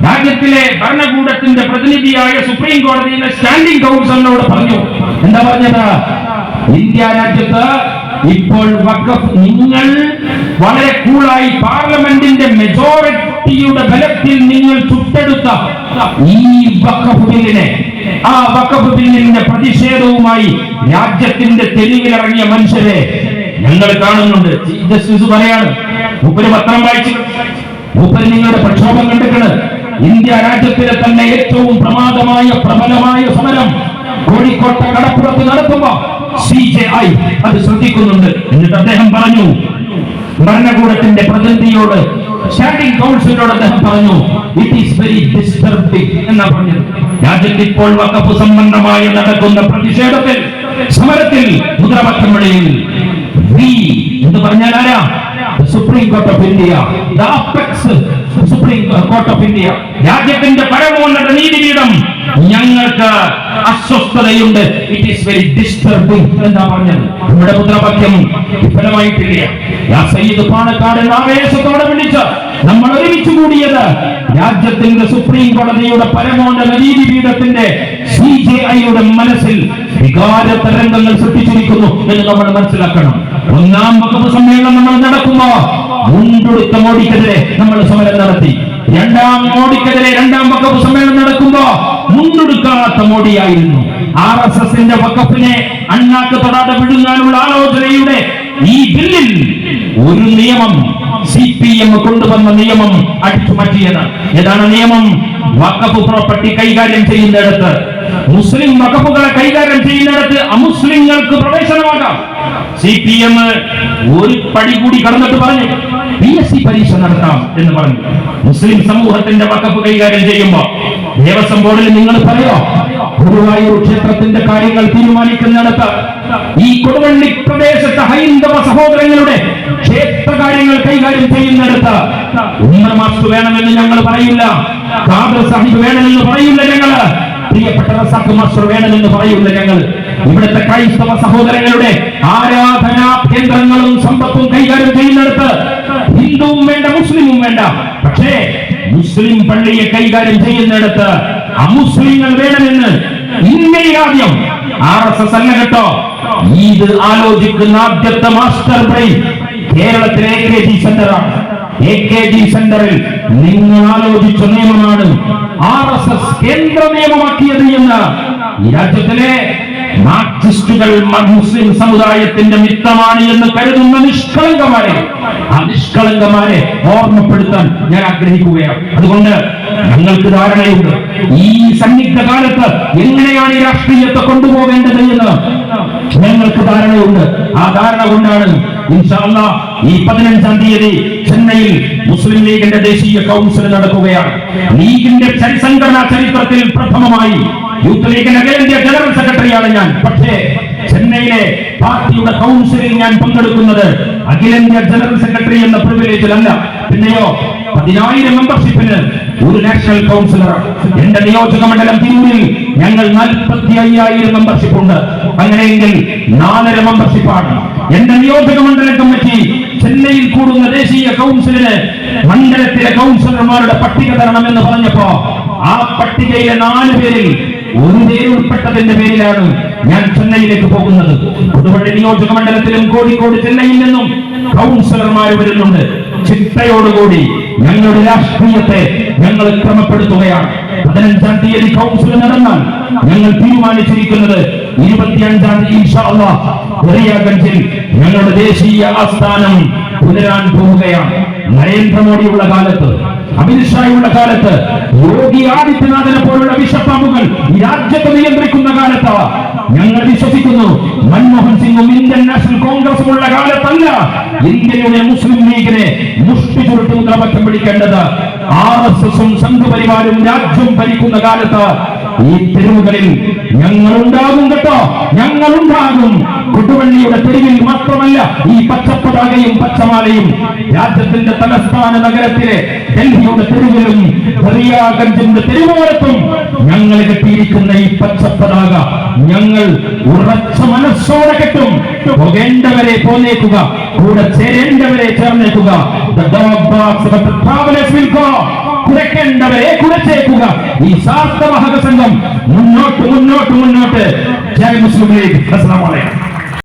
രാജ്യത്തിലെ ഭരണകൂടത്തിന്റെ പ്രതിനിധിയായ സുപ്രീം കോടതിയിലെ സ്റ്റാൻഡിംഗ് കൗൺസിലിനോട് പറഞ്ഞു എന്താ പറഞ്ഞത് ഇന്ത്യ രാജ്യത്ത് ഇപ്പോൾ വഖഫ് നിങ്ങൾ വളരെ കൂളായി പാർലമെന്റിന്റെ മെജോറിറ്റിയുടെ ബലത്തിൽ നിങ്ങൾ ചുട്ടെടുത്ത ഈ വഖഫ് ബില്ലിനെ ആ വക്കഫ് ബില്ലിന്റെ പ്രതിഷേധവുമായി രാജ്യത്തിന്റെ തെരുവിലിറങ്ങിയ മനുഷ്യരെ ഞങ്ങൾ കാണുന്നുണ്ട്. പറയാണ്. ഉപരി പത്രം വായിച്ചു. ഉപരി നിങ്ങളുടെ പ്രക്ഷോഭം കണ്ടിട്ടുണ്ട്. ഇന്ത്യ രാജ്യത്തിലെ തന്നെ ഏറ്റവും പ്രമാദമായ പ്രബലമായ സമരം കോഴിക്കോട്ടെ കടപ്പുറത്ത് നടത്തുമ്പോ സി ജെ ഐ അത് ശ്രദ്ധിക്കുന്നുണ്ട്. എന്നിട്ട് അദ്ദേഹം പറഞ്ഞു ഭരണകൂടത്തിന്റെ പ്രതിനിധിയോട് സ്റ്റാൻഡിംഗ് കൗൺസിലിനോട് അദ്ദേഹം പറഞ്ഞു ഇറ്റ് ഈസ് വെരി ഡിസ്റ്റർബിംഗ് എന്നാ പറഞ്ഞത്. രാജ്യത്ത് ഇപ്പോൾ വക്കഫ് സംബന്ധമായി നടക്കുന്ന പ്രതിഷേധത്തിൽ സമരത്തിൽ മുദ്രാവാക്യം വിളിയിൽ വി എന്ന് പറഞ്ഞാൽ ആരാ? Supreme Court of India the apex court of India രാജ്യത്തിന്റെ പരമോന്നത നീതിപീഠം ഞങ്ങൾക്ക് അസ്വസ്ഥതയുണ്ട്. ഇറ്റ് ഈസ് വെരി ഡിസ്റ്റർബിംഗ് എന്താ പറഞ്ഞത്. നമ്മുടെ മുദ്രാവാക്യം വിഫലമായിട്ടില്ല. സയ്യിദ് പാണക്കാട് എന്ന ആവേശത്തോടെ വിളിച്ച് നമ്മൾ ഒരുമിച്ച് കൂടിയത് രാജ്യത്തിന്റെ സുപ്രീം കോടതിയുടെ പരമോന്നത നീതിപീഠത്തിന്റെ സി ജെ ഐയുടെ മനസ്സിൽ വികാര തരംഗങ്ങൾ സൃഷ്ടിച്ചിരിക്കുന്നു എന്ന് നമ്മൾ മനസ്സിലാക്കണം. ഒന്നാം വകുപ്പ് സമ്മേളനം നമ്മൾ നടക്കുമ്പോ മുണ്ടെടുത്ത മോഡിക്കെതിരെ നമ്മൾ സമരം നടത്തി. രണ്ടാം മോഡിക്കെതിരെ രണ്ടാം വകുപ്പ് സമ്മേളനം നടക്കുമ്പോ മുണ്ടെടുക്കാത്ത മോഡിയായിരുന്നു. ആർ എസ് എസിന്റെ വക്കപ്പിനെ അണ്ണാക്ക് തൊടാതെ വിഴുങ്ങാനുള്ള ആലോചനയുടെ ഈ ബില്ലിൽ ഒരു നിയമം സി പി എം കൊണ്ടുവന്ന നിയമം അടിച്ചു മാറ്റിയത് ഏതാണ് നിയമം? വക്കപ്പ് പ്രോപ്പർട്ടി കൈകാര്യം ചെയ്യുന്നിടത്ത്. മുസ്ലിം വകപ്പുകളെ കൈകാര്യം ചെയ്യുന്നിടത്ത് അമുസ്ലിങ്ങൾക്ക് പ്രവേശനമാകാം. സി പി എം ഒരു പടി കൂടി കടന്നിട്ട് പറഞ്ഞു പി എസ് സി പരീക്ഷ നടത്താം എന്ന് പറഞ്ഞു. മുസ്ലിം സമൂഹത്തിന്റെ വക്കപ്പ് കൈകാര്യം ചെയ്യുമ്പോ ദേവസ്വം ബോർഡിൽ നിങ്ങൾ പറയോ? ഗുരുവായൂർ ക്ഷേത്രത്തിന്റെ കാര്യങ്ങൾ തീരുമാനിക്കുന്നിടത്ത് ഈ കൊടുവള്ളി പ്രദേശത്തെ ഹൈന്ദവ സഹോദരങ്ങളുടെ ക്ഷേത്ര കാര്യങ്ങൾ കൈകാര്യം ചെയ്യുന്നിടത്ത് ഉമ്മർ മാസ്റ്റർ വേണമെന്ന് ഞങ്ങൾ പറയില്ല. ഖാദർ സാഹിബ് വേണമെന്ന് പറയില്ല ഞങ്ങൾ. പ്രിയപ്പെട്ട റസാഖ് മാസ്റ്റർ വേണമെന്ന് പറയില്ല ഞങ്ങൾ ഇവിടുത്തെ ക്രൈസ്തവ സഹോദരങ്ങളുടെ ആരാധനാ കേന്ദ്രങ്ങളും സമ്പത്തും കൈകാര്യം ചെയ്യുന്നിടത്ത് ഹിന്ദുവും വേണ്ട മുസ്ലിമും വേണ്ട. പക്ഷേ മുസ്ലിം പള്ളിയെ കൈകാര്യം ചെയ്യുന്നിടത്ത് അമുസ്ലിങ്ങൾ വേണമെന്ന് ഇന്ത്യയിൽ ആദ്യം ആർ എസ് എസ് അല്ല കേട്ടോ. ഇത് ആലോചിക്കുന്ന ആദ്യത്തെ മാസ്റ്റർ ബ്രെയിൻ കേരളത്തിലെ എ കെ ജി സെന്ററാണ്. എ കെ ജി സെന്ററിൽ നിങ്ങൾ ആലോചിച്ച നിയമമാണ് ആർ എസ് എസ് കേന്ദ്ര നിയമമാക്കിയത് എന്ന്. രാജ്യത്തിലെ സമുദായത്തിന്റെ മിത്രമാണ് എന്ന് കരുതുന്ന നിഷ്കളങ്കമാരെ ആ നിഷ്കളങ്കമാരെ ഓർമ്മപ്പെടുത്താൻ ഞാൻ ആഗ്രഹിക്കുകയാണ്. അതുകൊണ്ട് ഞങ്ങൾക്ക് ധാരണയുണ്ട് ഈ സന്നിഗ്ധ കാലത്ത് എങ്ങനെയാണ് ഈ രാഷ്ട്രീയത്തെ കൊണ്ടുപോകേണ്ടത് എന്ന് ഞങ്ങൾക്ക് ധാരണയുണ്ട്. ആ ധാരണ കൊണ്ടാണ് ഈ പതിനഞ്ചാം തീയതി ചെന്നൈയിൽ മുസ്ലിം ലീഗിന്റെ ദേശീയ കൗൺസിൽ നടക്കുകയാണ്. ലീഗിന്റെ സംഘടനാ ചരിത്രത്തിൽ പ്രഥമമായി യൂത്ത് ലീഗിന്റെ അഖിലേന്ത്യ ജനറൽ സെക്രട്ടറിയാണ് ഞാൻ. പക്ഷേ ചെന്നൈയിലെ പാർട്ടിയുടെ കൗൺസിലിൽ ഞാൻ പങ്കെടുക്കുന്നത് അഖിലേന്ത്യാ ജനറൽ സെക്രട്ടറി എന്ന പ്രിവിലേജിലല്ല പിന്നെയോ പതിനായിരം മെമ്പർഷിപ്പിന് ഒരു നാഷണൽ കൗൺസിലർ എന്റെ നിയോജക മണ്ഡലം തിരൂരിൽ ഞങ്ങൾ നാൽപ്പത്തി അയ്യായിരം മെമ്പർഷിപ്പ് ഉണ്ട്. അങ്ങനെയെങ്കിൽ നാലര മെമ്പർഷിപ്പാണ് എന്റെ നിയോജക മണ്ഡല കമ്മിറ്റി ചെന്നൈയിൽ കൂടുന്ന ദേശീയ കൗൺസിലിന് മണ്ഡലത്തിലെ കൗൺസിലർമാരുടെ പട്ടിക തരണം എന്ന് പറഞ്ഞപ്പോ ആ പട്ടികയിലെ നാല് പേരിൽ പേര് ഉൾപ്പെട്ടതിന്റെ പേരിലാണ് ഞാൻ ചെന്നൈയിലേക്ക് പോകുന്നത്. പുതുവള്ളി നിയോജക മണ്ഡലത്തിലും കോഴിക്കോട് ചെന്നൈയിൽ നിന്നും കൗൺസിലർമാർ വരുന്നുണ്ട്. ചിട്ടയോടുകൂടി ഞങ്ങളുടെ രാഷ്ട്രീയത്തെ ഞങ്ങൾ ക്രമപ്പെടുത്തുകയാണ്. പതിനഞ്ചാം തീയതി കൗൺസിൽ നടന്നാൽ ഞങ്ങൾ തീരുമാനിച്ചിരിക്കുന്നത് ഇരുപത്തിയഞ്ചാം തീയതി ഞങ്ങളുടെ ദേശീയ ആസ്ഥാനം പുനരാൻ പോവുകയാണ്. നരേന്ദ്രമോദിയുള്ള കാലത്ത് അമിത്ഷായുള്ള കാലത്ത് യോഗി ആദിത്യനാഥനെ പോലുള്ള വിഷപ്പാമ്പുകൾ ഈ രാജ്യത്തെ നിയന്ത്രിക്കുന്ന കാലത്ത് ഞങ്ങൾ വിശ്വസിക്കുന്നു മൻമോഹൻ സിംഗും ഇന്ത്യൻ നാഷണൽ കോൺഗ്രസും ഉള്ള കാലത്തല്ല ഇന്ത്യയുടെ മുസ്ലിം ലീഗിനെ മുഷ്ടി ചുരുട്ടുന്ന മുദ്രാവാക്യം പിടിക്കേണ്ടത് ആർ എസ് എസും സംഘപരിവാരും രാജ്യം ഭരിക്കുന്ന കാലത്ത് ഈ തെരുവുകളിൽ ഞങ്ങളുണ്ടാകും കേട്ടോ. ഞങ്ങളുണ്ടാകും. കൊടുവള്ളിയുടെ തെരുവിൽ മാത്രമല്ല ഈ പച്ചപ്പതാകയും പച്ചമാലയും രാജ്യത്തിന്റെ തലസ്ഥാന നഗരത്തിലെ ഡൽഹിയുടെ തെരുവിലും ദറിയാഗഞ്ചിന്റെ തെരുവോരത്തും ഞങ്ങൾ കെട്ടിയിരിക്കുന്ന ഈ പച്ചപ്പതാക ഞങ്ങൾ ഉറച്ച മനസ്സോടെ കെട്ടും. പോകേണ്ടവരെ പോന്നേക്കുക കൂടെ ചേരേണ്ടവരെ ചേർന്നേക്കുക. The dog barks, but the travelers will. കുരക്കേണ്ടവരെ കുറച്ചേക്കുക ഈ ശാസ്ത്ര സംഘം മുന്നോട്ട് മുന്നോട്ട് മുന്നോട്ട്. ജയ മുസ്ലിം ലീഗ്. അസ്സലാമു അലൈക്കും.